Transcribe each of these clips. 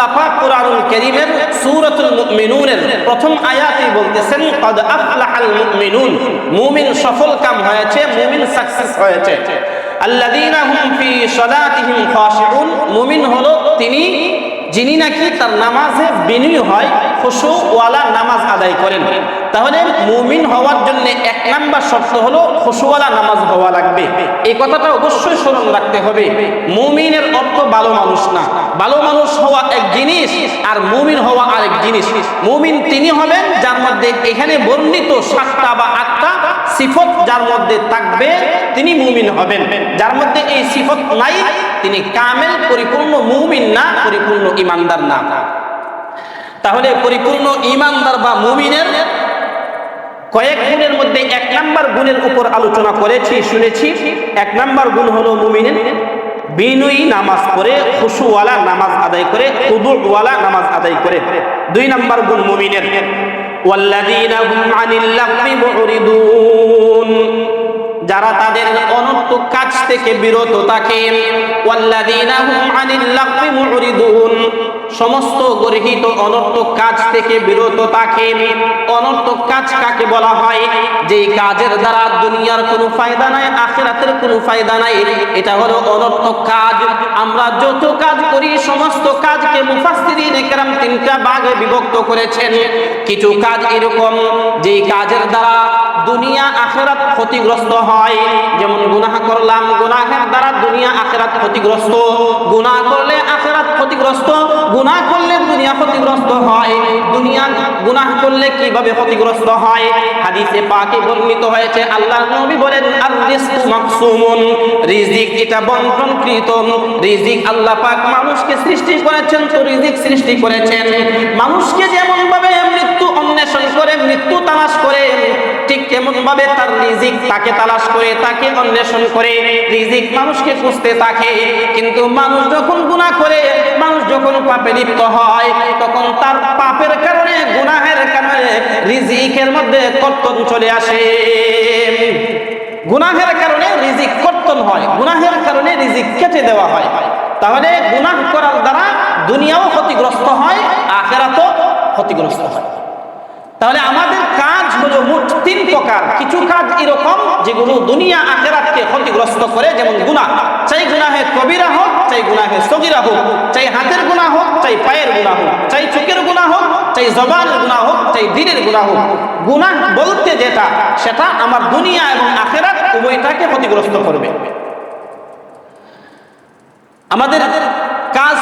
আল্লাহ পাক কোরআনুল কারীমের সূরাতুল মুমিনুনের প্রথম আয়াতেই বলতেছেন, কদ আফলাহাল মুমিনুন। মুমিন সফল কাম হয়েছে, মুমিন সাকসেস হয়েছে। মুমিন হলো তিনি, যিনি নাকি তার নামাজে বিনয়ী হয় খুশু নামাজ আদায় করেন। তাহলে মুমিন হওয়ার জন্য এক নাম্বার শর্ত হলো খুশুওয়ালা নামাজ হওয়া লাগবে। এই কথাটা অবশ্যই স্মরণ রাখতে হবে। মুমিনের অর্থ ভালো মানুষ না। ভালো মানুষ হওয়া এক জিনিস আর মুমিন হওয়া আরেক জিনিস। মুমিন তিনি হবেন যার মধ্যে এখানে বর্ণিত সাতটা বা আটটা সিফত যার মধ্যে থাকবে, তিনি মুমিন হবেন। যার মধ্যে এই সিফত নাই, তিনি কামেল, পরিপূর্ণ মুমিন না, পরিপূর্ণ ইমানদার না। তাহলে পরিপূর্ণ ইমানদার বা মুমিনের কয়েক গুণের মধ্যে এক নাম্বার গুণের উপর আলোচনা করেছি, শুনেছি। এক নাম্বার গুণ হলো মুমিনের বিনয়ী নামাজ পড়ে, খুশুওয়ালা নামাজ আদায় করে, খুদুওয়ালা নামাজ আদায় করে। দুই নাম্বার গুণ মুমিনের। ওয়াল্লাযীনা هم عن اللغو معرضون যারা তাদের অনর্থক কাজ থেকে বিরত থাকে والذين هم عن اللغو মুরিদুন সমস্ত গর্হিত অনর্থক কাজ থেকে বিরত থাকে অনর্থক কাজ কাকে বলা হয়? যেই কাজের দ্বারা দুনিয়ার কোনো ফায়দা নাই, আখিরাতের কোনো ফায়দা নাই, এটা হলো অনর্থক কাজ। আমরা যত কাজ করি, সমস্ত কাজকে মুফাসসিরিন একরাম তিনটা ভাগে বিভক্ত করেছেন। কিছু কাজ এরকম, যেই কাজের দ্বারা দুনিয়া আখেরাত ক্ষতিগ্রস্ত হয়। যেমন গুনাহ করলাম, গুনাহের দ্বারা দুনিয়া আখেরাত ক্ষতিগ্রস্ত। গুনাহ করলে আখেরাত ক্ষতিগ্রস্ত, গুনাহ করলে দুনিয়া ক্ষতিগ্রস্ত হয়। দুনিয়া গুনাহ করলে কীভাবে ক্ষতিগ্রস্ত হয়? হাদিসে পাকে বর্ণিত হয়েছে আল্লাহ নবী বলেন আর রিজকু মাকসুমুন। রিজিক এটা বন্টনকৃত। রিজিক আল্লাহ পাক মানুষকে সৃষ্টি করেছেন, তো রিজিক সৃষ্টি করেছেন। মানুষকে যেমন ভাবে মৃত্যু অন্বেষণ করে, মৃত্যু তালাশ করে, ঠিক তেমন ভাবে তার রিজিক তাকে তালাশ করে, তাকে অন্বেষণ করে, রিজিক মানুষকে খুঁজতে থাকে। কিন্তু মানুষ যখন গুনাহ করে, মানুষ যখন পাপে লিপ্ত হয়, তখন তার পাপের কারণে, গুনাহের কারণে রিজিকের মধ্যে কর্তন চলে আসে। গুনাহের কারণে রিজিক কর্তন হয়, গুনাহের কারণে রিজিক কেটে দেওয়া হয়। তাহলে গুনাহ করার দ্বারা দুনিয়াও ক্ষতিগ্রস্ত হয়, আখেরাতও ক্ষতিগ্রস্ত হয়। তাহলে আমাদের কাজ হলো মোট তিন প্রকার। কিছু কাজ এরকম যেগুলো দুনিয়া আখেরাতকে ক্ষতিগ্রস্ত করে, যেমন গুনাহ। চাই গুনাহে কবিরা হোক, চাই গুনাহে সগিরা হোক, চাই হাতের গুনাহ হোক, চাই পায়ের গুনাহ হোক, চাই চোখের গুনাহ হোক, চাই জবানের গুনাহ হোক, চাই দিনের গুনাহ হোক। গুনাহ বলতে যেটা, সেটা আমার দুনিয়া এবং আখেরাত উভয়টাকে ক্ষতিগ্রস্ত করবে। আমাদের কাজ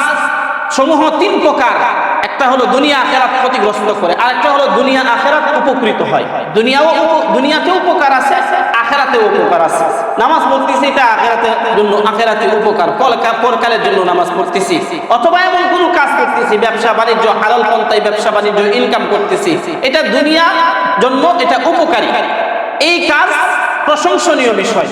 সমূহ তিন প্রকার। একটা হলো দুনিয়া আখেরাত ক্ষতিগ্রস্ত করে আর একটা হলো দুনিয়া আখেরাত উপকৃত হয়। দুনিয়াও দুনিয়াতেও উপকার আছে, আখেরাতেও উপকার আছে। নামাজ পড়তেছি এটা আখেরাতের জন্য আখেরাতে উপকার। পরকালের জন্য নামাজ পড়তেছি। অথবা এমন কোনো কাজ করতেছি, ব্যবসা বাণিজ্য, হালাল পন্থায় ব্যবসা বাণিজ্য ইনকাম করতেছি। এটা দুনিয়া জন্য এটা উপকারী। এই কাজ প্রশংসনীয় বিষয়।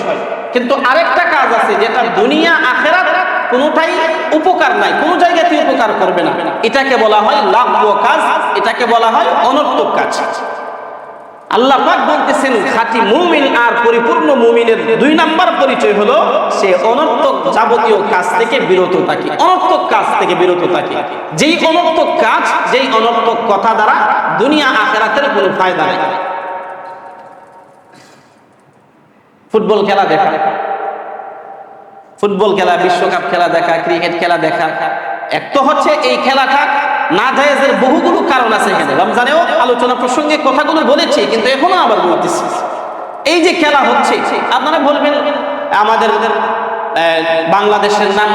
কিন্তু আরেকটা কাজ আছে যেটা দুনিয়া আখেরাত কোনোটাই উপকার নাই, কোনো জায়গাতে উপকার করবে না। এটাকে বলা হয় লাভ কাজ, এটাকে বলা হয় অনর্থক কাজ। আল্লাহ পাক বলতেছেন, খাঁটি মুমিন আর পরিপূর্ণ মুমিনের দুই নাম্বার পরিচয় হলো, সে অনর্থক যাবতীয় কাজ থেকে বিরত থাকে, অনর্থক কাজ থেকে বিরত থাকে। যেই অনর্থক কাজ, যেই অনর্থক কথা দ্বারা দুনিয়া আখেরাতের কোনো ফায়দা নেই। ফুটবল খেলা দেখা। ফুটবল খেলা, বিশ্বকাপ খেলা দেখা, ক্রিকেট খেলা দেখা। এক তো হচ্ছে এই খেলাটা না জায়েজের বহুগুলো কারণ আছে এখানে। রমজানেও আলোচনা প্রসঙ্গে কথাগুলো বলেছি, কিন্তু এখনও আবার বলতেছি। এই যে খেলা হচ্ছে, আপনারা বলবেন, আমাদের বাংলাদেশের নাম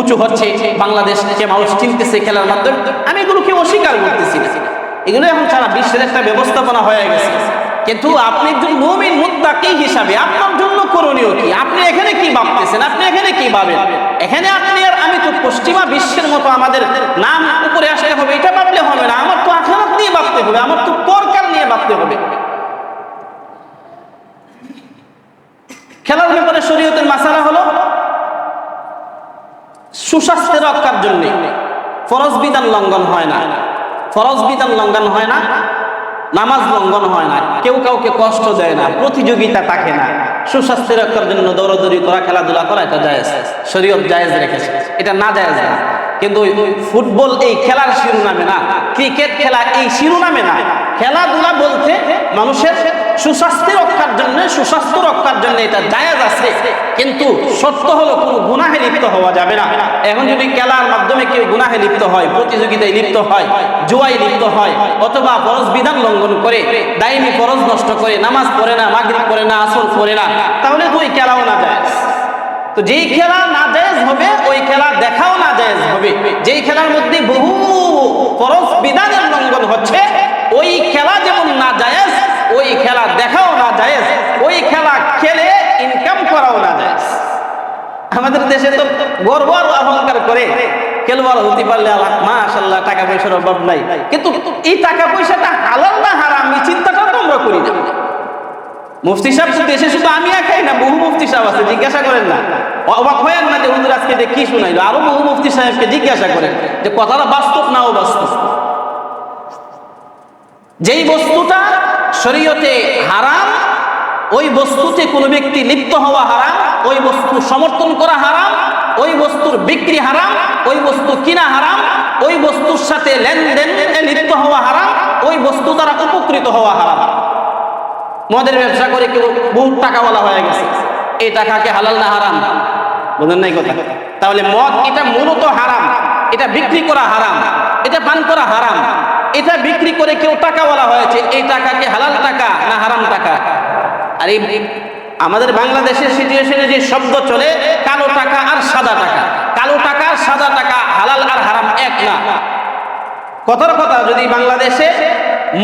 উঁচু হচ্ছে, বাংলাদেশ বাংলাদেশকে মানুষ চিনতেছে খেলার মাধ্যমে। আমি এগুলোকে অস্বীকার করতেছি না। এগুলো এখন সারা বিশ্বের একটা ব্যবস্থাপনা হয়ে গেছে। কিন্তু আপনি একজন মুমিন মুত্তাকি হিসাবে, আপনার জন্য করণীয় কি? আপনি এখানে কি ভাবতেছেন? আপনি এখানে কি ভাবেন? এখানে আপনি আর আমি তো পশ্চিমা বিশ্বের মতো আমাদের নাম উপরে আসতে হবে, এটা ভাবলে হবে না। আমার তো আখেরাত নিয়ে ভাবতে হবে, আমার তো পরকাল নিয়ে ভাবতে হবে। খেলার ব্যাপারে শরীয়তের মাসালা হলো সুস্বাস্থ্যের রক্ষার জন্য। ফরজ বিধান লঙ্ঘন হয় না। ফরজ বিধান লঙ্ঘন হয় না। নামাজ লঙ্ঘন হয় না, কেউ কাউকে কষ্ট দেয় না, প্রতিযোগিতা থাকে না। সুস্বাস্থ্য রক্ষার জন্য দৌড়দৌড়ি করা, খেলাধুলা করা এটা জায়েজ। শরীয়ত জায়েজ রেখেছে। এটা না জায়েজ না। কিন্তু ফুটবল এই খেলার শিরোনামে না, ক্রিকেট খেলা এই শিরোনামে না। খেলাধুলা বলতে মানুষের সুস্বাস্থ্য রক্ষার জন্য, সুস্বাস্থ্য রক্ষার জন্য এটা জায়েজ আছে। কিন্তু সত্য হলো কোনো গুনাহে লিপ্ত হওয়া যাবে না। এখন যদি খেলার মাধ্যমে কেউ গুনাহে লিপ্ত হয়, প্রতিযোগিতায় লিপ্ত হয় জুয়াই লিপ্ত হয়, অথবা ফরজ বিধান লঙ্ঘন করে দায়নি ফরজ নষ্ট করে, নামাজ পড়ে না, মাগরিব পড়ে না আসল পড়ে না, তাহলে তো ওই খেলাও তো যেই খেলা না জায়েজ হবে, ওই খেলা দেখাও না জায়েজ হবে। যেই খেলার মধ্যে বহু ফরজ বিধানের লঙ্ঘন হচ্ছে, ওই খেলা যেমন না জায়েজ ওই খেলা দেখাও না জায়েজ ওই খেলা খেলে ইনকাম করাও না জায়েজ আমাদের দেশে তো গর্ব আর অহংকার করে, খেলোয়াড় হতে পারলে আল্লাহ মাশাল্লাহ টাকা পয়সার অভাব নাই। কিন্তু এই টাকা পয়সাটা হালাল না হারাম, এই চিন্তাটা তো আমরা করি না। মুফতি সাহেব তো দেশে শুধু আমি একাই না, বহু মুফতি সাহেব আছে, জিজ্ঞাসা করেন না। অবাক হয়েন না যে হুজুর আজকে কি শুনাইলো? আরও বহু মুফতি সাহেবকে জিজ্ঞাসা করেন যে কথাটা বাস্তব না অবাস্তব? যেই বস্তুটা শরীয়তে হারাম, ওই বস্তুতে কোনো ব্যক্তি লিপ্ত হওয়া হারাম, ওই বস্তু সমর্থন করা হারাম, ওই বস্তুর বিক্রি হারাম, ওই বস্তু কিনা হারাম, ওই বস্তুর সাথে লেনদেন লিপ্ত হওয়া হারাম, ওই বস্তু দ্বারা উপকৃত হওয়া হারাম। মদের ব্যবসা করে কেউ বহু টাকাওয়ালা হয়ে গেছে। এই টাকাকে হালাল না হারাম? বুঝেন নাই কথা? তাহলে মদ এটা মূলত হারাম, এটা বিক্রি করা হারাম, এটা পান করা হারাম, এটা বিক্রি করে কেউ টাকাওয়ালা হয়েছে, এই টাকাকে হালাল টাকা না হারাম টাকা? আর এই আমাদের বাংলাদেশের সিচুয়েশনে যে শব্দ চলে, কালো টাকা আর সাদা টাকা। কালো টাকা সাদা টাকা হালাল আর হারাম এক না। কথার কথা, যদি বাংলাদেশে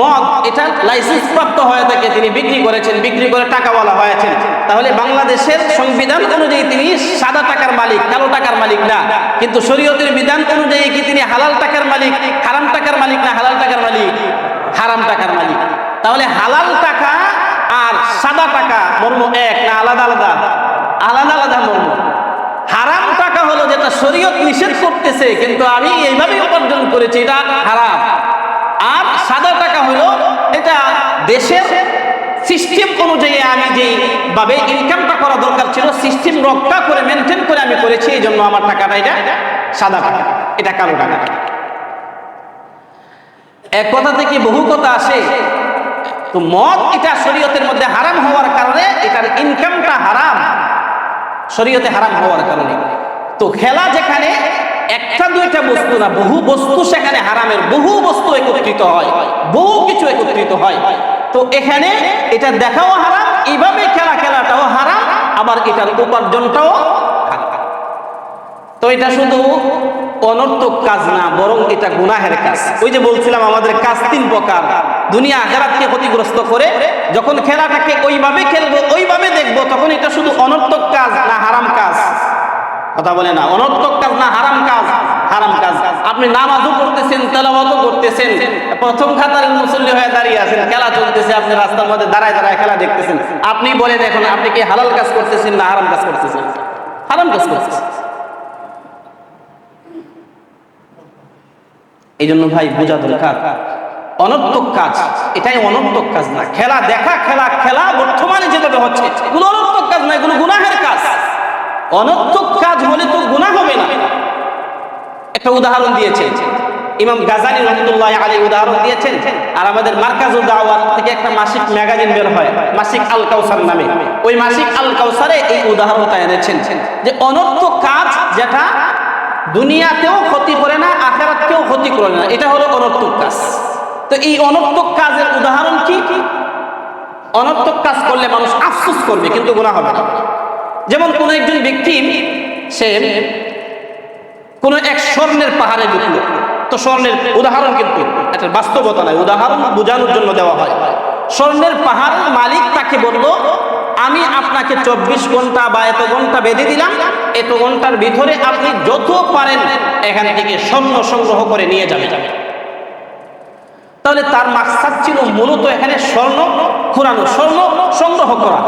মদ এটা লাইসেন্স প্রাপ্ত হয়ে থাকে, তিনি বিক্রি করেছেন, বিক্রি করে টাকাওয়ালা হয়েছেন, তাহলে বাংলাদেশের সংবিধান অনুযায়ী তিনি সাদা টাকার মালিক, কালো টাকার মালিক না। কিন্তু শরীয়তের বিধান অনুযায়ী কি তিনি হালাল টাকার মালিক, হারাম টাকার মালিক না হালাল টাকার মালিক? হারাম টাকার মালিক। তাহলে হালাল টাকা আর সাদা টাকা, মর্ম এক না আলাদা আলাদা? আলাদা আলাদা মর্ম। যেটা শরীয়ত নিষেধ করতেছে, কিন্তু আমি এইভাবে উপার্জন করেছি, এটা হারাম। আর সাদা টাকা হলো, এটা দেশের সিস্টেম অনুযায়ী আমি যেই ভাবে ইনকামটা করা দরকার ছিল সিস্টেম রক্ষা করে মেনটেন করে আমি করেছি, এই জন্য আমার টাকাটা এটা সাদা টাকা, এটা কালো টাকা। এক কথা থেকে বহু কথা আসে? তো মদ এটা শরীয়তের মধ্যে হারাম হওয়ার কারণে এটার ইনকামটা হারাম। শরীয়তে হারাম হওয়ার কারণে। তো খেলা যেখানে একটা দুইটা বস্তু না, বহু বস্তু সেখানে হারামের, বহু বস্তু একত্রিত হয়, বহু কিছু একত্রিত হয়। তো এখানে এটা দেখাও হারাম, এইভাবে খেলা খেলাটাও হারাম, আবার এটার উপার্জনটাও তো এটা শুধু অনর্থক কাজ না, বরং এটা গুনাহের কাজ। ওই যে বলছিলাম আমাদের কাজ তিন প্রকার। দুনিয়া আখেরাতকে ক্ষতিগ্রস্ত করে, যখন খেলাটাকে ওইভাবে খেলব, ওইভাবে দেখব, তখন এটা শুধু অনর্থক কাজ না কথা বলে না। অনর্থক কাজ না, হারাম কাজ? হারাম কাজ। আপনি নামাজও করতেছেন তেলাওয়াতও করতেছেন। প্রথম খাতার মুসল্লি হয়ে দাঁড়িয়ে আছেন, খেলা চলতেছে, আপনি রাস্তার মধ্যে দাঁড়ায় দাঁড়ায় খেলা দেখতেছেন। আপনি বলেন এখন আপনি কি হালাল কাজ করতেছেন না হারাম কাজ করতেছেন? হারাম কাজ করতেছেন। এই জন্য ভাই, বোঝা দরকার। অনর্থক কাজ, এটাই অনর্থক কাজ না। খেলা দেখা, খেলা খেলা, বর্তমানে যেভাবে হচ্ছে, কোনো অনর্থক কাজ না এগুলো গুনাহের কাজ। অনর্থক কাজ হলে তো গুণা হবে না। একটা উদাহরণ দিয়েছে ইমাম গাজানি রহমতুল্লাহ আলী উদাহরণ দিয়েছেন। আর আমাদের মার্কাজুল দাওয়াত থেকে একটা মাসিক ম্যাগাজিন বের হয়, মাসিক আল কাউসার নামে। ওই মাসিক আল কাউসারে এই উদাহরণটা এনেছেন যে অনর্থক কাজ যেটা দুনিয়াতেও ক্ষতি করে না আখেরাতকেও ক্ষতি করে না, এটা হলো অনর্থক কাজ। তো এই অনর্থক কাজের উদাহরণ কি? অনর্থক কাজ করলে মানুষ আফসোস করবে, কিন্তু গুণা হবে না। যেমন কোন একজন ব্যক্তি সে কোন এক স্বর্ণের পাহাড়ে ঢুকলো। তো স্বর্ণের উদাহরণ কিন্তু একটা বাস্তবতা নয়, উদাহরণ বোঝানোর জন্য দেওয়া হয়। স্বর্ণের পাহাড় মালিক তাকে বলল, আমি আপনাকে চব্বিশ ঘণ্টা বা এত ঘণ্টা বেঁধে দিলাম। এত ঘণ্টার ভিতরে আপনি যত পারেন এখান থেকে স্বর্ণ সংগ্রহ করে নিয়ে যাবে তাহলে তার মাকসাদ ছিল মূলত এখানে স্বর্ণ খোরানো স্বর্ণ সংগ্রহ করা।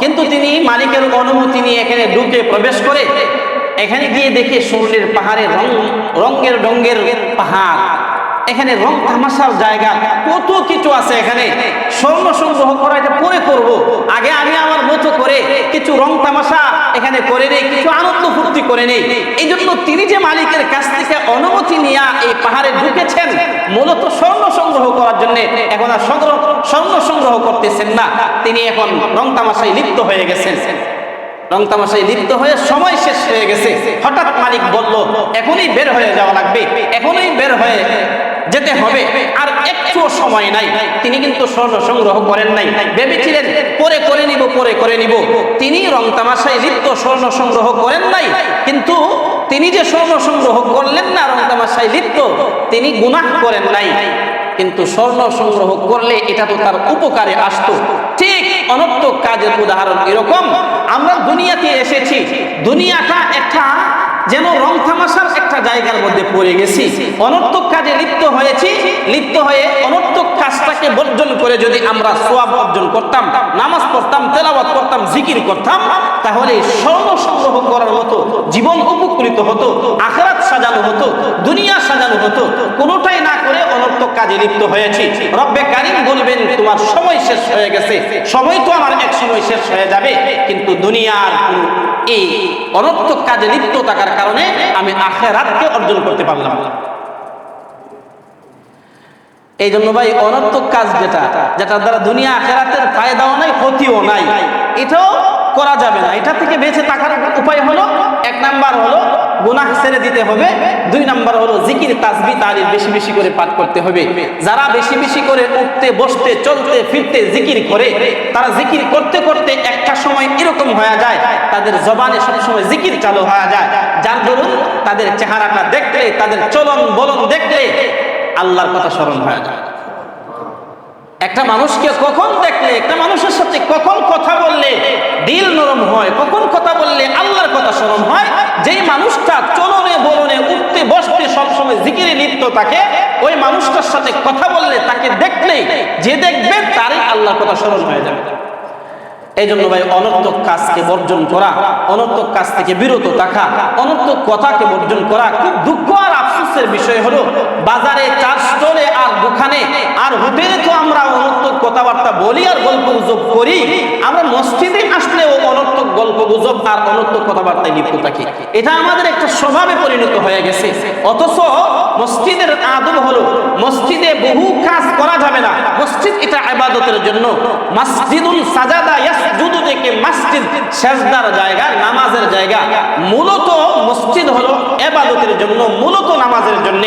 কিন্তু তিনি মালিকের অনুমতি নিয়ে এখানে ঢুকে প্রবেশ করে, এখানে গিয়ে দেখে সূর্যের পাহাড়ের রং রঙের ডঙ্গের পাহাড়। এখানে রং তামাশার জায়গা, কত কিছু আছে এখানে। স্বর্ণ সংগ্রহ করা এটা পরে করব। আগে আমি আমার মতো করে কিছু রং তামাশা এখানে করে নেই, কিছু আনন্দ ফুর্তি করে নেই। এই জন্য তিনি যে মালিকের কাছ থেকে অনুমতি নিয়ে এই পাহাড়ে ঢুকেছেন, মূলত স্বর্ণ সংগ্রহ করার জন্য। এখন আর সংগ্রহ স্বর্ণ সংগ্রহ করতেছেন না। তিনি এখন রং তামাশায় লিপ্ত হয়ে গেছেন। রং তামাশায় লিপ্ত হয়ে সময় শেষ হয়ে গেছে। হঠাৎ মালিক বলল, এখনই বের হয়ে যাওয়া লাগবে। এখনই বের হয়ে যেতে হবে। আর একটু সময় নাই। তিনি কিন্তু স্বর্ণ সংগ্রহ করেন নাই। ভেবেছিলেন, পরে করে নিব, পরে করে নিব। তিনি রং তামাশায় লিপ্ত স্বর্ণ সংগ্রহ করেন নাই। কিন্তু তিনি যে স্বর্ণ সংগ্রহ করলেন না, রং তামাশায় লিপ্ত, তিনি গুনাহ করেন নাই। কিন্তু স্বর্ণ সংগ্রহ করলে এটা তো তার উপকারে আসতো। ঠিক অনর্থক কাজের উদাহরণ এরকম। আমরা দুনিয়াতে এসেছি। দুনিয়াটা একটা যেন রং থামাশার একটা জায়গার মধ্যে পড়ে গেছি। অনর্থক কাজে লিপ্ত হয়েছি। লিপ্ত হয়ে অনর্থক কাজটাকে বর্জন করে যদি আমরা সোয়াব অর্জন করতাম, নামাজ পড়তাম, তেলাওয়াত করতাম, জিকির করতাম, তাহলে স্বর্ণ সংগ্রহ করার মতো জীবন উপকৃত হতো, আখরাত সাজানো হতো, দুনিয়া সাজানো হতো, কোনোটাই না করে অনর্থক কাজে লিপ্ত হয়েছি। রব্বে কারিম বলবেন, তোমার সময় শেষ হয়ে গেছে। সময় তো আমার এক সময় শেষ হয়ে যাবে, কিন্তু দুনিয়ার এই অনর্থক কাজে লিপ্ত থাকার কারণে আমি আখেরাতকে অর্জন করতে পারলাম। এই জন্য ভাই, অনর্থক কাজ যেটা যেটা দ্বারা দুনিয়া আখেরাতের ফায়দাও নাই, ক্ষতিও নাই, এটাও করা যাবে না। এটা থেকে বেঁচে থাকার উপায় হলো এক নাম্বার হলো গুনাহ ছেড়ে দিতে হবে। দুই নাম্বার হলো জিকির, তাসবি তারিফ বেশি বেশি করে পাঠ করতে হবে। যারা বেশি বেশি করে উঠতে, বসতে, চলতে, ফিরতে জিকির করে, তারা জিকির করতে করতে একটা সময় এরকম হয়ে যায়, তাদের জবানে সবসময় জিকির চালু হয়ে যায়। যার দরুন তাদের চেহারাটা দেখলে, তাদের চলন বলন দেখলে আল্লাহর কথা স্মরণ হয়ে যায়। একটা মানুষকে কখন দেখলে, একটা মানুষের সাথে কখন কথা বললে দিল নরম হয়, কখন কথা বললে আল্লাহর কথা স্মরণ হয়, যেই মানুষটা চলনে বলনে উঠতে বসতে সবসময় জিকিরে লিপ্ত থাকে, ওই মানুষটার সাথে কথা বললে, তাকে দেখলেই যে দেখবে তারই আল্লাহর কথা স্মরণ হয়ে যাবে। এই জন্য ভাই, অনর্থক কাজকে বর্জন করা, অনর্থক কাজ থেকে বিরত থাকা, অনর্থক কথাকে বর্জন করা খুব দুঃখ আর আফসোসের বিষয় হলো, বাজারে চার স্টলে আর দোকানে আর হোটেলে তো আমরা অনর্থক কথাবার্তা বলি আর গল্প গুজব করি, আমরা মসজিদে আসলেও অনর্থক গল্প গুজব আর অনর্থক কথাবার্তায় লিপ্ত থাকি। এটা আমাদের একটা স্বভাবে পরিণত হয়ে গেছে। অথচ মসজিদের আদব হলো, মসজিদে বহু কাজ করা যাবে না। মসজিদ এটা আবাদতের জন্য। মসজিদুল সাজাদা ইয়াসজুদু থেকে মসজিদ সেজদার জায়গা, নামাজের জায়গা। মূলত মসজিদ হলো ইবাদতের জন্য, মূলত নামাজের জন্য।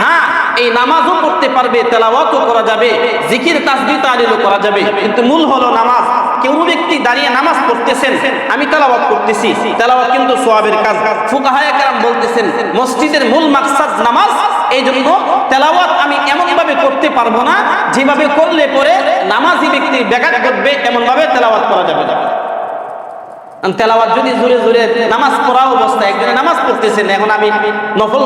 হ্যাঁ এই নামাজও পড়তে পারবে, তেলাওয়াতও করা যাবে, জিকির, তাসবিহ তাহলিলও করা যাবে। কিন্তু মূল হলো নামাজ। কেউ ব্যক্তি দাঁড়িয়ে নামাজ পড়তেছেন, আমি তেলাওয়াত করতেছি। তেলাওয়াত কিন্তু সোয়াবের কাজ। ফুকাহায়ে কেরাম বলতেছেন, মসজিদের মূল মাকসাদ নামাজ। এই জন্য তেলাওয়াত আমি এমন ভাবে করতে পারব না, যেভাবে করলে পরে নামাজি ব্যক্তির ব্যাঘাত ঘটবে এমন ভাবে তেলাওয়াত করা যাবে না। তেলাওয়াত যদি জোরে জোরে নামাজ পড়া অবস্থায় একদিনে নামাজ পড়তেছেন, এখন আমি নফল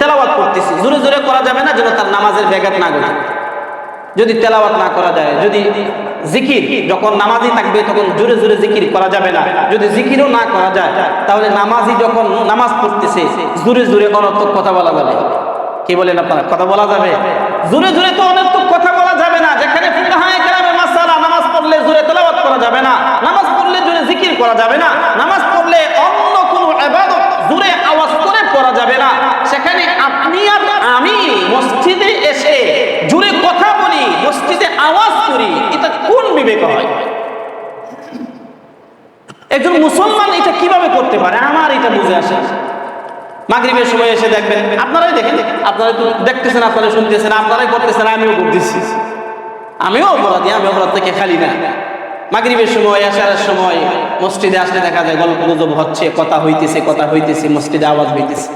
তেলাওয়াত করতেছি। জোরে জোরে করা যাবে না যেন তার নামাজের ব্যাঘাত না ঘটে। যদি তেলাওয়াত না করা যায়, যদি জিকির যখন নামাজি থাকবে, তখন জোরে জোরে জিকির করা যাবে না। যদি জিকিরও না করা যায়, তাহলে নামাজি যখন নামাজ পড়তেছে, জোরে জোরে অনর্থক কথা বলা যাবে। কি বলেন আপনারা? কথা বলা যাবে? জোরে জোরে তো অনর্থক কথা বলা যাবে না। যেখানে নামাজ পড়লে জোরে তেলাওয়াত করা যাবে না। নামাজ পড়লে জোরে জিকির করা যাবে না। নামাজ পড়লে অন্য কোনো ইবাদত জোরে আওয়াজ করে পড়া যাবে না। সেখানে আপনি আর আমি মসজিদে এসে জোরে কথা বলি, মসজিদে আওয়াজ করি, এটা কোন বিবেক হয়? একজন মুসলমান এটা কীভাবে করতে পারে? আমার এটা বুঝে আসে। মাগরিবের সময় এসে দেখবেন, আপনারাই দেখেন আপনারা তো দেখতেছেন আপনারা শুনতেছেন, আপনারাই করতেছেন, আমিও করতেছি। আমিও অপরাধী, আমি অপরাধ থেকে খালি না। মাগরিবের সময় আসার সময় মসজিদে আসলে দেখা যায়, গল্প গুজব হচ্ছে, কথা হইতেছে কথা হইতেছে, মসজিদে আওয়াজ হইতেছে।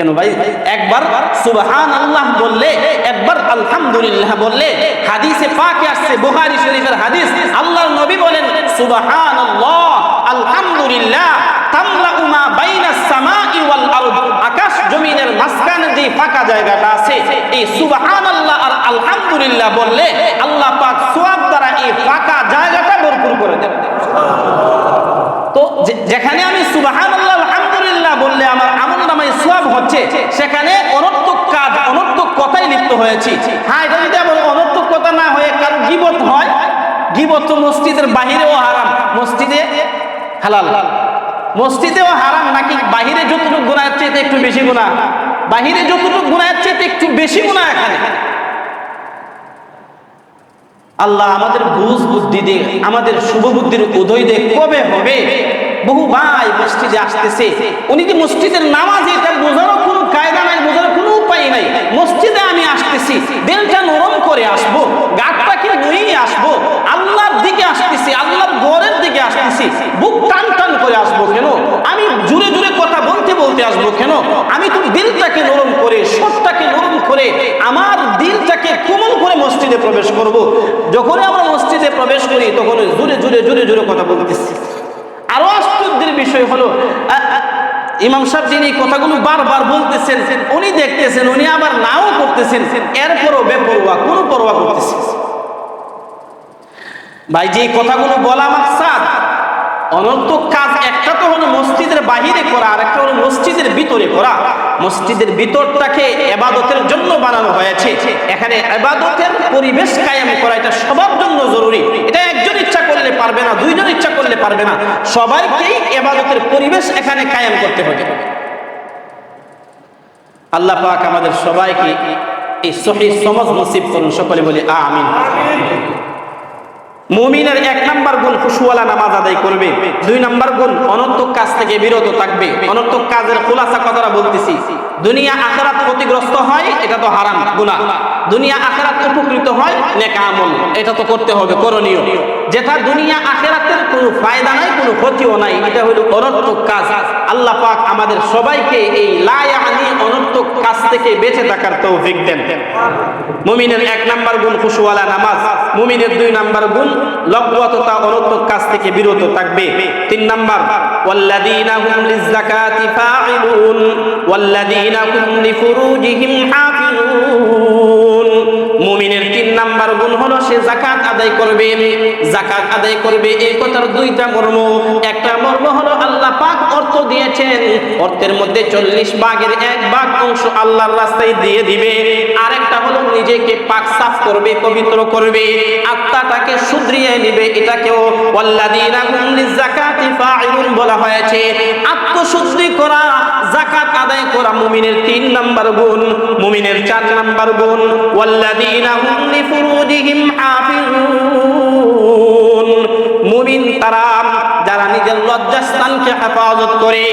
কেন ভাই? একবার সুবহান আল্লাহ বললে, একবার আলহামদুলিল্লাহ বললে, হাদিসে পাকে আসছে, বুখারী শরীফের হাদিস, আল্লাহর নবী বলেন, সুবহানাল্লাহ, আলহামদুলিল্লাহ তামলাউ মা বাইনাস সামাই ওয়াল আরদ, আকাশ জমিনের মাঝখানে যে ফাঁকা জায়গাটা আছে, এই আর আলহামদুলিল্লাহ বললে, আল্লাহ পাক সওয়াব দ্বারা এই ফাঁকা জায়গাটা ভরপুর করে দেন তো যেখানে আমি সুবহানাল্লাহ, আলহামদুলিল্লাহ বললে আমার নামায় সোয়াব হচ্ছে, সেখানে অনর্থক কাজ, অনর্থক কথাই লিপ্ত হয়েছি। হ্যাঁ এটা যদি আবার অনর্থক কথা না হয়ে কারও গিবত হয়, গিবত তো মসজিদের বাহিরেও হারাম। মসজিদে হালাল। মসজিদেও হারাম নাকি বাহিরে যতটুকু গুণার চেয়ে একটু বেশি গুণা বাহিরে যতটুকু গুণার চেয়ে একটু বেশি গুণা এখানে। আল্লাহ আমাদের বুঝ বুদ্ধি দে, আমাদের শুভ বুদ্ধির উদয় দে, কবে হবে? বহু ভাই মসজিদে আসতেছে। উনি যে মসজিদের নামাজ এটা বোঝারও কোনো কায়দা নাই, বোঝারও কোনো উপায় নাই। মসজিদে আমি আসতেছি, দিলটা নরম করে আসব গাছটাকে নইয়ে আসব, আল্লাহর দিকে আসতেছি, আল্লাহর ঘরের দিকে আসতেছি, বুক টান টান করে আসব কেন? আমি জুড়ে জুড়ে কথা বলতে বলতে আসব কেন? আমি তো দিলটাকে নরম করে সবটাকে নরম করে, আমার দিলটাকে কোমল করে মসজিদে প্রবেশ করব। যখনই আমরা মসজিদে প্রবেশ করি তখন জুড়ে জুড়ে জুড়ে জুড়ে কথা বলতেছি। বিষয় হলো ইমাম সাহেব যিনি কথাগুলো বারবার বলতেছেন, উনি দেখতেছেন, উনি আবার নাও করতেছেন, এরপরও বেপরোয়া, কোন পরোয়া করতেছেন ভাই যে কথাগুলো বলা মাকসাদ অনর্থক কাজ একটা তো হলো মসজিদের বাহিরে করা আর একটা হলো মসজিদের ভিতরে করা। মসজিদের ভিতরটাকে এবাদতের জন্য বানানো হয়েছে। এখানে এবাদতের পরিবেশ কায়েম করা, এটা সবার জন্য জরুরি। এটা একজন ইচ্ছা করলে পারবে না, দুইজন ইচ্ছা করলে পারবে না। সবাইকেই এবাদতের পরিবেশ এখানে কায়েম করতে হবে। আল্লাহ পাক আমাদের সবাইকে এই সহি সমাজ নসিব করুন, সকলে বলি আমিন। মুমিনের এক নাম্বার গুণ খুশুয়ালা নামাজ আদায় করবে। দুই নাম্বার গুণ অনর্থক কাজ থেকে বিরত থাকবে। অনর্থক কাজের খোলাসা কথাটা বলতেছি। দুনিয়া আখেরাত ক্ষতিগ্রস্ত হয়, এটা তো হারাম গুণা দুনিয়া আখেরাত উপকৃত হয়, নেকা আমল, এটা তো করতে হবে, করণীয়। যেটা দুনিয়া আখেরাতের কোনো ফায়দা নাই কোনো ক্ষতিও নাই এটা হলো অনর্থক কাজ আল্লাহ পাক আমাদের সবাইকে এই লায়ানি অনর্থক কাজ থেকে বেঁচে থাকার তৌফিক দেন মুমিনের এক নাম্বার গুণ খুশুয়ালা নামাজ মুমিনের দুই নাম্বার গুণ লব্বততা অনর্থক কাজ থেকে বিরত থাকবে তিন নাম্বার والذين هم للزكاة فاعلون والذين هم لفروجهم حافظون মুমিনের তিন নাম্বার গুণ হলো সে জাকাত আদায় করবে। জাকাত আদায় করবে, এই কথার দুইটা মর্ম। একটা মর্ম হলো আল্লাহ পাক অর্থ দিয়েছেন। অর্থের মধ্যে চল্লিশ ভাগের এক ভাগ অংশ আল্লাহর রাস্তায় দিয়ে দিবে। আরেকটা হলো নিজেকে পাক সাফ করবে, পবিত্র করবে। আত্মাটাকে নিবে, এটাকেও বলা হয়েছে। আত্মশুদ্ধি করা জাকাত আদায় করা মুমিনের তিন নাম্বার গুণ, মুমিনের চার নাম্বার গুণ। ওয়াল্লাযীনা হুম লিফুরুজিহিম হাফিজুন মুমিন তারা যারা নিজের লজ্জাস্থানকে হেফাজত করে,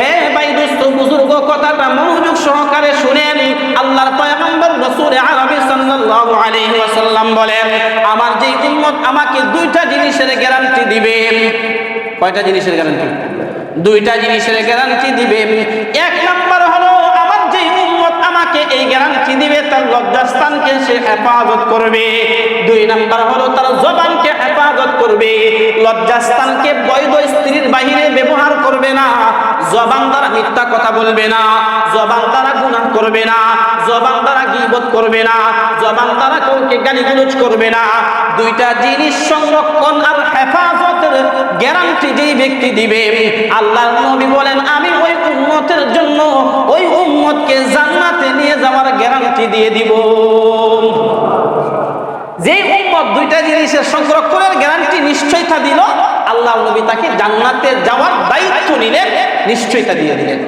হে ভাই দোস্ত, বুজুর্গ কথাটা মনোযোগ সহকারে শুনেন, আল্লাহর পয়গম্বর রাসূল আরবি সাল্লাল্লাহু আলাইহি ওয়াসাল্লাম বলেন, আমার যে উম্মত আমাকে দুইটা জিনিসের গ্যারান্টি দিবে। কয়টা জিনিসের গ্যারান্টি? দুইটা জিনিসের গ্যারান্টি দিবে। এক নাম্বার গ্যারান্টি দিবে তার লজ্জাস্থানকে সে হেফাজত করবে। দুই নাম্বার হলো, তার জবানকে হেফাজত করবে। লজ্জাস্থানকে বৈধ স্ত্রীর বাহিরে ব্যবহার করবে না। জবান দ্বারা মিথ্যা কথা বলবে না। জবান দ্বারা গুনাহ করবে না। জবান দ্বারা গীবত করবে না। জবান দ্বারা কাউকে গালিগুলোজ করবে না। দুইটা জিনিস সংরক্ষণ আর হেফাজতের গ্যারান্টি যেই ব্যক্তি দিবে আল্লাহ নবী বলেন, আমি ওই উম্মতের জন্য ওই উম্মতকে জান্নাতে নিয়ে যাওয়ার গ্যারান্টি দিয়ে দিব। যে উম্মত দুইটা জিনিসের সংরক্ষণের গ্যারান্টি নিশ্চয়তা দিল আল্লাহ নবী তাকে জান্নাতে যাওয়ার দায়িত্ব নিলেন, নিশ্চয়তা দিয়ে দিলেন।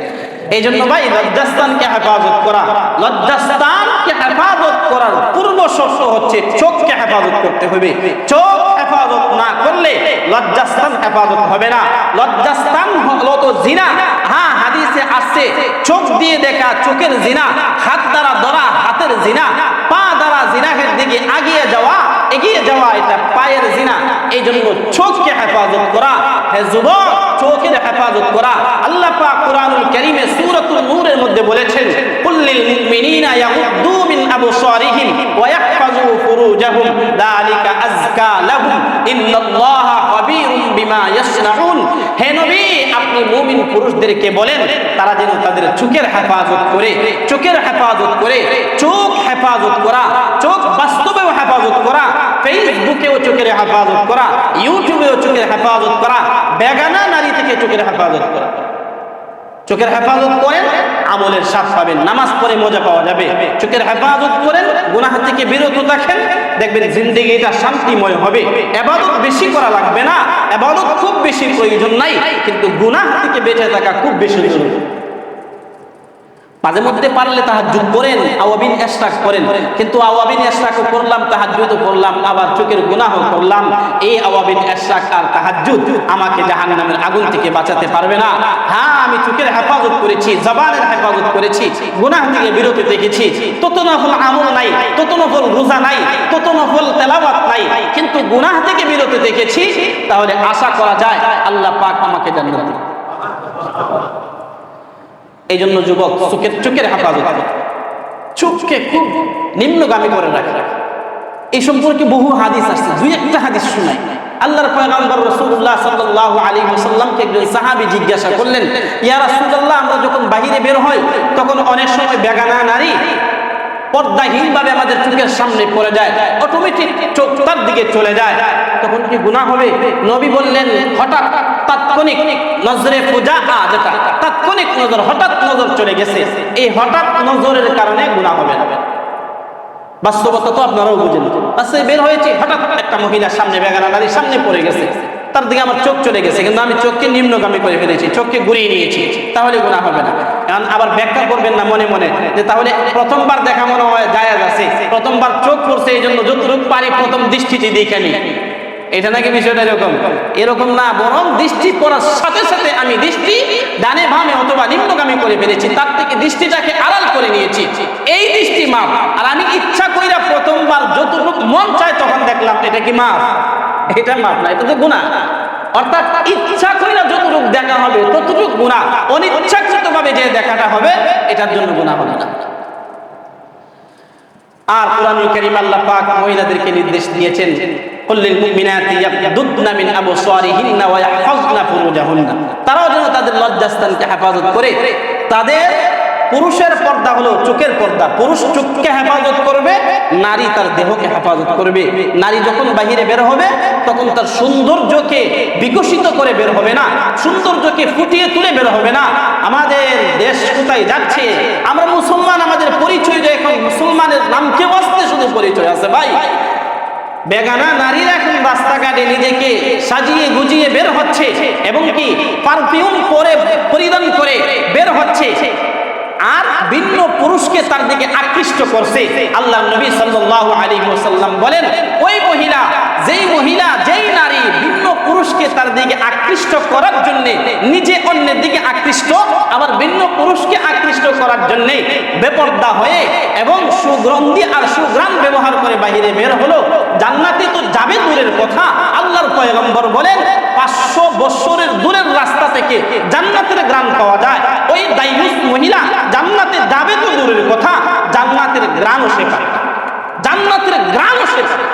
এই জন্য ভাই, লজ্জাস্থানকে হেফাজত করা, লজ্জাস্থানকে হেফাজত করার পূর্ব শর্ত হচ্ছে, চোখকে হেফাজত করতে হবে। চোখ হেফাজত না করলে লজ্জাস্থান হেফাজত হবে না। লজ্জাস্থান হলো তো জিনা। হ্যাঁ হাদিসে আসছে, চোখ দিয়ে দেখা চোখের জিনা, হাত দ্বারা ধরা হাতের জিনা, পা দ্বারা জিনাহের দিকে আগিয়ে যাওয়া, এগিয়ে যাওয়া এটা পায়ের জিনা। এই জন্য চোখকে হেফাজত করা হে যুবক। চোখের হেফাজত করা। আল্লাহ পাক কুরআনুল কারীমে সূরাতুল নূরের মধ্যে বলেছেন কুল্লিল মুমিনিনা ইয়াগুদ্দু মিন আবসারিহিম ওয়া ইয়াহফাজু ফুরুজাহুম। যালিকা আযকা লাহুম। ইন্নাল্লাহা খাবীরুম বিমা ইয়াসনাউন। হে নবী, আপনি মুমিন পুরুষদেরকে বলেন, তারা যেন তাদের চোখের হেফাজত করে, চোখের হেফাজত করে, চোখ হেফাজত করা, চোখ বাস্তবেও হেফাজত করা ফেসবুকেও চোখের হেফাজত করা, ইউটিউবেও চোখের হেফাজত করা, বেগানা নারী থেকে চোখের হেফাজত করা। চোখের হেফাজত করেন, আমলের স্বাদ পাবেন, নামাজ পড়ে মজা পাওয়া যাবে। চোখের হেফাজত করেন, গুনাহ থেকে বিরত থাকেন, দেখবেন জিন্দেগিটা শান্তিময় হবে। এবাদত বেশি করা লাগবে না, এবাদত খুব বেশি প্রয়োজন নাই, কিন্তু গুনাহ থেকে বেঁচে থাকা খুব বেশি জরুরি। মাঝে মধ্যে পারলে তাহাজ্জুদ করেন, আওয়াবিন এশরাক করেন। কিন্তু আওয়াবিন এশরাকও করলাম তাহার তাহাজ্জুদ করলাম, আবার চোখের গুনাহ করলাম। এই আওয়াবিন এশরাক আর তাহার তাহাজ্জুদ আমাকে জাহান্নামের আগুন থেকে বাঁচাতে পারবে না। হ্যাঁ আমি চোখের হেফাজত করেছি, জবানের হেফাজত করেছি, গুনাহ থেকে বিরতি দেখেছি তত নফল আমল নাই তত নফল রোজা নাই তত নফল তেলাওয়াত নাই। কিন্তু গুনাহ থেকে বিরতি দেখেছি তাহলে আশা করা যায়, আল্লাহ পাক আমাকে জান্নাত দিবে। এই জন্য যুবক চোখের চোখের হেফাজত চোখকে খুব নিম্নগামী করে রাখে। এই সম্পর্কে বহু হাদিস আসছে দুই একটা হাদিস শোনাই। আল্লাহর পয়গাম্বর রাসূলুল্লাহ সাল্লাল্লাহু আলাইহি ওয়াসাল্লামকে একজন সাহাবী জিজ্ঞাসা করলেন, ইয়া রাসূলুল্লাহ, আমরা যখন বাহিরে বের হই, তখন অনেক সময় বেগানা নারী পর্দাহীনভাবে আমাদের চোখের সামনে পড়ে যায় অটোমেটিক চোখ তার দিকে চলে যায়। তখন কি গুনাহ হবে? নবী বললেন, হঠাৎ তাৎক্ষণিক নজরে পূজা যেটা, তাৎক্ষণিক নজর, হঠাৎ নজর চলে গেছে। এই হঠাৎ নজরের কারণে গুনাহ হবে বাস্তবতা তো আপনারাও বুঝেন। বের হয়েছে, হঠাৎ একটা মহিলার সামনে বেগানা নারীর সামনে পড়ে গেছে। তার দিকে আমার চোখ চলে গেছে, কিন্তু আমি চোখকে নিম্নগামী করে ফেলেছি, চোখকে ঘুরিয়ে নিয়েছি। তাহলে গুণা হবে না। কারণ আবার ব্যাখ্যা করবেন না মনে মনে যে তাহলে প্রথমবার দেখা মনে হয় জায়াজ আছে। প্রথমবার চোখ পড়ছে এই জন্য যতটুক পারি প্রথম দৃষ্টিতে দেখে নি এটা নাকি বিষয়টা এরকম? এরকম না, বরং দৃষ্টি পড়ার সাথে সাথে আমি দৃষ্টি ডানে বামে অথবা নিম্নগামী করে ফেলেছি, তার থেকে দৃষ্টিটাকে আড়াল করে নিয়েছি। এই দৃষ্টি মাপ। আর আমি ইচ্ছা কইরা প্রথমবার যতটুকু মন চায় তখন দেখলাম, এটা কি মাপ? এটা মাপ না, এটা তো গুণা অর্থাৎ ইচ্ছা কইরা যতটুকু দেখা হবে, ততটুকু গুণা অনিচ্ছাকৃত ভাবে যে দেখাটা হবে, এটার জন্য গুণা হবে না। আর কোরআনুল কারীম আল্লাহ পাক মহিলাদেরকে নির্দেশ দিয়েছেন কুল্লিল মুমিনাতি ইয়াবদুদনা মিন আবসারিহিন্না ওয়া ফুরুজাহুন্না। তারাও যেন তাদের লজ্জাস্থানকে হেফাজত করে, তাদের পুরুষের পর্দা হলো চোখের পর্দা। পুরুষ চোখকে হেফাজত করবে, নারী তার দেহকে হেফাজত করবে। নারী যখন বাহিরে বের হবে, তখন তার সৌন্দর্যকে বিকশিত করে বের হবে না, সৌন্দর্যকে ফুটিয়ে তুলে বের হবে না। আমাদের দেশ কোথায় যাচ্ছে? আমরা মুসলমান, আমাদের পরিচয় যে এখন মুসলমানের নামকে বাঁচতে শুধু পরিচয় আছে ভাই। বেগানা নারীরা এখন রাস্তাঘাটে নিজেকে সাজিয়ে গুজিয়ে বের হচ্ছে, এবং কি পারফিউম পরে পরিধান করে বের হচ্ছে। আর ভিন্ন পুরুষকে তার দিকে আকৃষ্ট করছে। আল্লাহ নবী সাল্লাহ আলী সাল্লাম বলেন ওই মহিলা যেই মহিলা যেই নারী ভিন্ন পুরুষকে তার দিকে আকৃষ্ট করার জন্য, নিজে অন্যের দিকে আকৃষ্ট, আবার ভিন্ন পুরুষকে আকৃষ্ট করার জন্য বেপর্দা হয়ে এবং সুগন্ধি আর সুগ্রাম ব্যবহার করে বাহিরে বের হলো। জান্নাতে তো যাবে দূরের কথা। আল্লাহর পয়গম্বর বলেন, পাঁচশো বছরের দূরের রাস্তা থেকে জান্নাতের গ্রাম পাওয়া যায়। ওই দাইনুস মহিলা জান্নাতে যাবে তো দূরের কথা, জান্নাতের গ্রামও সে পায় জান্নাতের গ্রামও সে পায়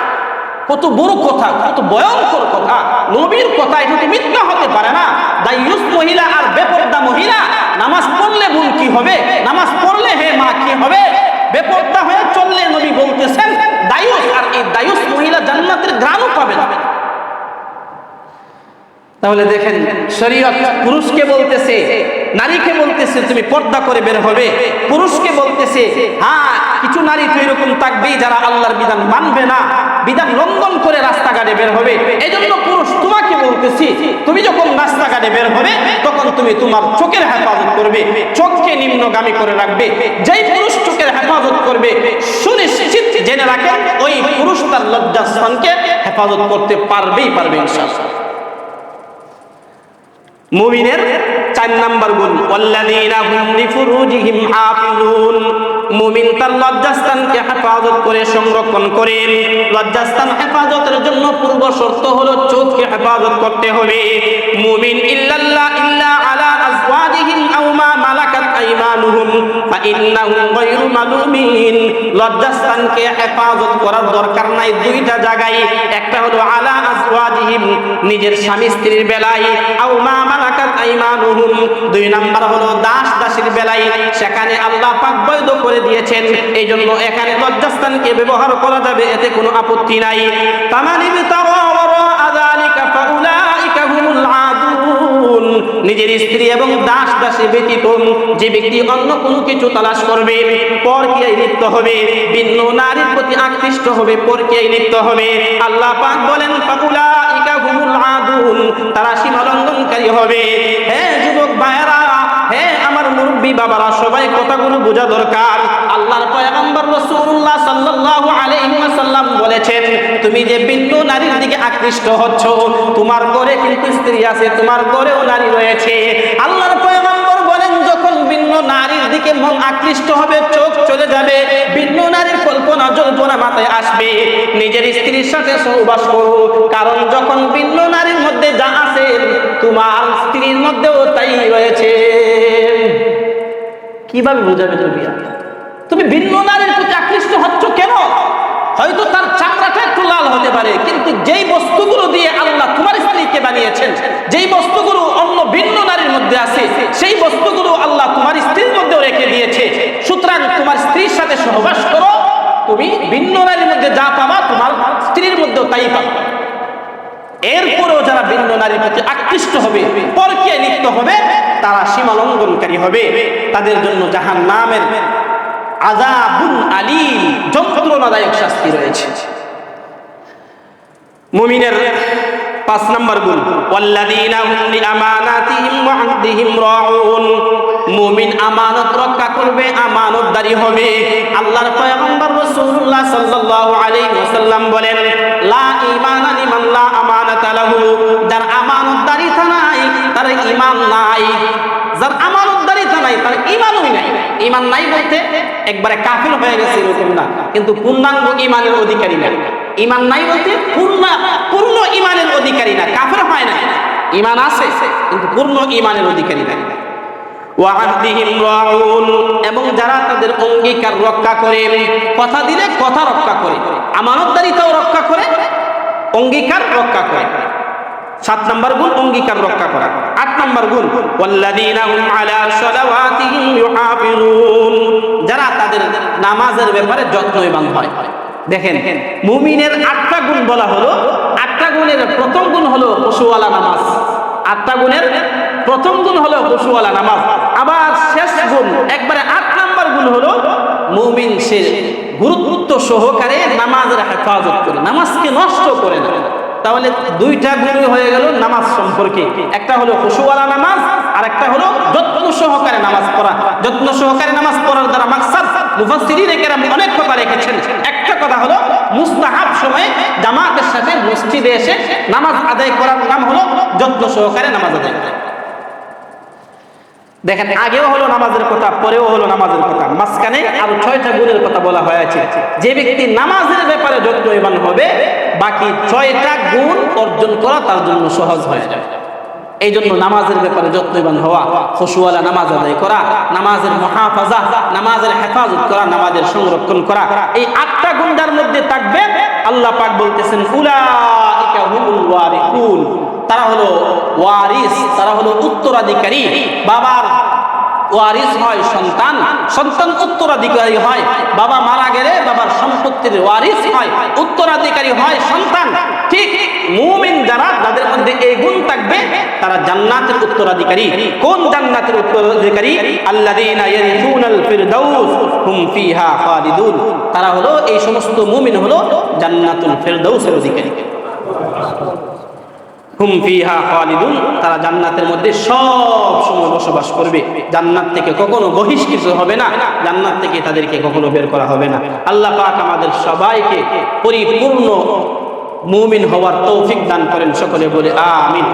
কত বড় কথা, কত ভয়ঙ্কর কথা, নবীর কথা এটা তো মিথ্যা হতে পারে না। দাইয়ুস মহিলা আর বেপর্দা মহিলা, নামাজ পড়লে বোন কি হবে? নামাজ পড়লে হে মা কি হবে? বেপর্দা হয়ে চললে নবী বলতেছেন, দায়ুস আর এই দায়ুস মহিলা জান্নাতের গ্রামও পাবে না। তাহলে দেখেন, শরীয়ত পুরুষকে বলতেছে, নারীকে বলতেছে, তুমি পর্দা করে বের হবে। পুরুষকে বলতেছে হ্যাঁ কিছু নারী তো এরকম থাকবেই যারা আল্লাহর বিধান মানবে না। বিধান লঙ্ঘন করে রাস্তাঘাটে বের হবে। এই জন্য পুরুষ, তোমাকে বলতেছি, তুমি যখন রাস্তাঘাটে বের হবে, তখন তুমি তোমার চোখের হেফাজত করবে, চোখকে নিম্নগামী করে রাখবে। যেই পুরুষ চোখের হেফাজত করবে, সুনিশ্চিত জেনে রাখেন ওই পুরুষ তার লজ্জাস্থানকে হেফাজত করতে পারবেই পারবে ইনশাআল্লাহ। মুমিনের চার নাম্বার গুণ। মুমিন তার লজ্জাস্থানকে হেফাজত করে, সংরক্ষণ করেন লজ্জাস্থান হেফাজতের জন্য পূর্ব শর্ত হলো চোখকে হেফাজত করতে হবে। মুমিন ইল্লাল্লাহ ইল্লা আলা আজওয়াজিহিম আও মা মালাকাত আইমানুহুম। সেখানে আল্লাহ বৈধ করে দিয়েছেন। এই জন্য এখানে লজ্জাস্থানকে ব্যবহার করা যাবে, এতে কোনো আপত্তি নাই। তামানি বিতাওয়া ওয়ারা আযালিকা ফাউলাইকা হুমুল আদুন নিজের স্ত্রী এবং দাস দাসী ব্যতীত যে ব্যক্তি অন্য কোনো কিছু তালাশ করবে, পরকিয়ায় লিপ্ত হবে, ভিন্ন নারীর প্রতি আকৃষ্ট হবে, পরকিয়ায় লিপ্ত হবে। আল্লাহ পাক বলেন ফাকুলাইকা হুমুল আদুন তারা সীমা লঙ্ঘনকারী হবে। হ্যাঁ যুবক আমার মুরব্বী বাবারা, সবাই কথাগুলো বোঝা দরকার। আল্লাহর পয়গম্বর রাসূলুল্লাহ সাল্লাল্লাহু আলাইহি ওয়াসাল্লাম বলেছেন, তুমি যে ভিন্ন নারীর দিকে আকৃষ্ট হচ্ছ, তোমার ঘরে কিন্তু স্ত্রী আছে, তোমার ঘরেও নারী রয়েছে। আল্লাহর পয়গম্বর বলেন, যখন ভিন্ন নারীর দিকে মন আকৃষ্ট হবে, চোখ চলে যাবে ভিন্ন নারীর কল্পনা, জল্পনা মাথায় আসবে। নিজের স্ত্রীর সাথে সহবাস করো, কারণ যখন ভিন্ন নারীর মধ্যে যা আছে, তোমার স্ত্রীর মধ্যেও তাই রয়েছে। কীভাবে বোঝাবে তুমি? তুমি ভিন্ন নারীর প্রতি আকৃষ্ট হচ্ছ কেন? হয়তো তার চামড়াটা একটু লাল হতে পারে, কিন্তু যেই বস্তুগুলো দিয়ে আল্লাহ তোমার স্ত্রীকে বানিয়েছেন, যেই বস্তুগুলো অন্য ভিন্ন নারীর মধ্যে আছে, সেই বস্তুগুলো আল্লাহ তোমার স্ত্রীর মধ্যেও রেখে দিয়েছে। সুতরাং তোমার স্ত্রীর সাথে সহবাস করো, তুমি ভিন্ন নারীর মধ্যে যা পাবা, তোমার স্ত্রীর মধ্যেও তাই পাবা। এরপরেও যারা ভিন্ন নারীর প্রতি আকৃষ্ট হবে, পরকিয়ায় লিপ্ত হবে তারা সীমা লঙ্ঘনকারী হবে। তাদের জন্য জাহান নামের আজাবুন আলীম যন্ত্রণাদায়ক শাস্তি রয়েছে। মুমিনের পাঁচ নম্বর গুণ মুমিন আমানত রক্ষা করবে, আমানতদারি হবে। আল্লাহর পয়গম্বর রাসূলুল্লাহ সাল্লাল্লাহু আলাইহি ওয়াসাল্লাম বলেন, লা ঈমানা লিমান লা আমানাতা লাহু। যার আমানতদারিতা তার ঈমান নাই, যার আমানতদারিতা নাই, তার ঈমানই নাই। ঈমান নাই বলতে একবারে কাফির হয়ে গেছে এরকম না, কিন্তু পূর্ণাঙ্গ ঈমানের অধিকারী না ঈমান নাই বলতে পূর্ণ পূর্ণ ঈমানের অধিকারী না, কাফের হয় না ঈমান আছে, কিন্তু পূর্ণ ঈমানের অধিকারী না এবং যারা তাদের অঙ্গীকার রক্ষা করে, কথা দিলে কথা রক্ষা করে, আমানতদারিতাও রক্ষা করে, অঙ্গীকার রক্ষা করে। সাত নম্বর গুণ, অঙ্গীকার রক্ষা করা। আট নম্বর গুণ যারা তাদের নামাজের ব্যাপারে যত্ন যত্নবান হয়। দেখেন, মুমিনের আটটা গুণ বলা হলো, আটটা গুণের প্রথম গুণ হলো পশুওয়ালা নামাজ। আটটা গুণের প্রথম গুণ হলো পশুওয়ালা নামাজ। আবার শেষ গুণ, একবারে আট নাম্বার গুণ হলো মুমিন সে গুরুত্ব সহকারে নামাজের হেফাজত করে, নামাজকে নষ্ট করে না। তাহলে দুইটা গুণ হয়ে গেল নামাজ সম্পর্কে। একটা হলো খুশুওয়ালা নামাজ আর একটা হলো যত্ন সহকারে নামাজ পড়া। যত্ন সহকারে নামাজ পড়ার দ্বারা মাকসাদ মুফাসসিরিন কেরাম অনেক কথা রেখেছেন। একটা কথা হলো মুস্তাহাব সময়ে জামাতের সাথে মসজিদে এসে নামাজ আদায় করার নাম হলো যত্ন সহকারে নামাজ আদায় করা। দেখেন, আগেও হলো নামাজের কথা, পরেও হলো নামাজের কথা। মাঝখানে আরও ছয়টা গুণের কথা বলা হয়েছে। যে ব্যক্তি নামাজের ব্যাপারে যত্নবান হবে, বাকি ছয়টা গুণ অর্জন করা তার জন্য সহজ হয়ে যাবে। এই জন্য নামাজের ব্যাপারে যত্নবান হওয়া খসুয়ালা নামাজ আদায় করা, নামাজের মহাফাজা, নামাজের হেফাজত করা, নামাজের সংরক্ষণ করা, এই আটটা গুন্ডার মধ্যে থাকবে। আল্লাহ পাক বলতেছেন তারা হলো ওয়ারিস, তারা হলো উত্তরাধিকারী, বাবার ওয়ারিস হয় সন্তান। সন্তান উত্তরাধিকারী হয়। বাবা মারা গেলে বাবার সম্পত্তির ওয়ারিস হয়। উত্তরাধিকারী হয় সন্তান। ঠিক মুমিন যারা, তাদের মধ্যে এই গুণ থাকবে, তারা জান্নাতের উত্তরাধিকারী। কোন জান্নাতের উত্তরাধিকারী? আল্লাযীনা ইয়ারিসুনাল ফিরদাউস, হুম ফিহা খালিদুন। তারা হলো এই সমস্ত মুমিন হলো জান্নাতুল ফিরদাউসের অধিকারী। তারা জান্নাতের মধ্যে সব সময় বসবাস করবে। জান্নাত থেকে কখনো বহিষ্কৃত হবে না, জান্নাত থেকে তাদেরকে কখনো বের করা হবে না। আল্লাহ পাক আমাদের সবাইকে পরিপূর্ণ মুমিন হওয়ার তৌফিক দান করেন, সকলে বলে আমিন।